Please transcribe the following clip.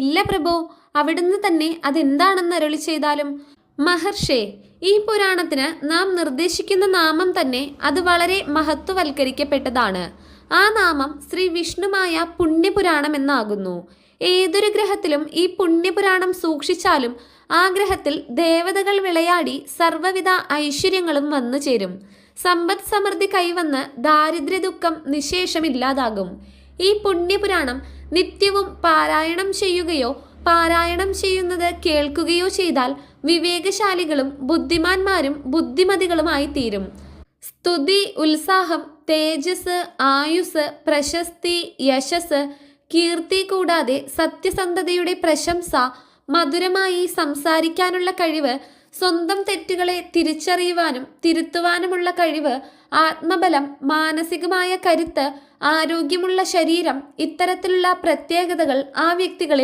ഇല്ല പ്രഭു അവിടുന്ന് തന്നെ അതെന്താണെന്ന് അരളി ചെയ്താലും മഹർഷേ ഈ പുരാണത്തിന് നാം നിർദ്ദേശിക്കുന്ന നാമം തന്നെ അത് വളരെ മഹത്വവൽക്കരിക്കപ്പെട്ടതാണ്. ആ നാമം ശ്രീ വിഷ്ണുമായ പുണ്യപുരാണം എന്നാകുന്നു. ഏതൊരു ഗ്രഹത്തിലും ഈ പുണ്യപുരാണം സൂക്ഷിച്ചാലും ആ ഗ്രഹത്തിൽ ദേവതകൾ വിളയാടി സർവവിധ ഐശ്വര്യങ്ങളും വന്നു ചേരും സമ്പദ് സമൃദ്ധി കൈവന്ന് ദാരിദ്ര്യ ദുഃഖം നിശേഷമില്ലാതാകും. ഈ പുണ്യപുരാണം നിത്യവും പാരായണം ചെയ്യുകയോ പാരായണം ചെയ്യുന്നത് കേൾക്കുകയോ ചെയ്താൽ വിവേകശാലികളും ബുദ്ധിമാന്മാരും ബുദ്ധിമതികളുമായി തീരും. സ്തുതി ഉത്സാഹം തേജസ് ആയുസ് പ്രശസ്തി യശസ് കീർത്തി കൂടാതെ സത്യസന്ധതയുടെ പ്രശംസ മധുരമായി സംസാരിക്കാനുള്ള കഴിവ് സ്വന്തം തെറ്റുകളെ തിരിച്ചറിയുവാനും തിരുത്തുവാനുമുള്ള കഴിവ് ആത്മബലം മാനസികമായ കരുത്ത് ആരോഗ്യമുള്ള ശരീരം ഇത്തരത്തിലുള്ള പ്രത്യേകതകൾ ആ വ്യക്തികളിൽ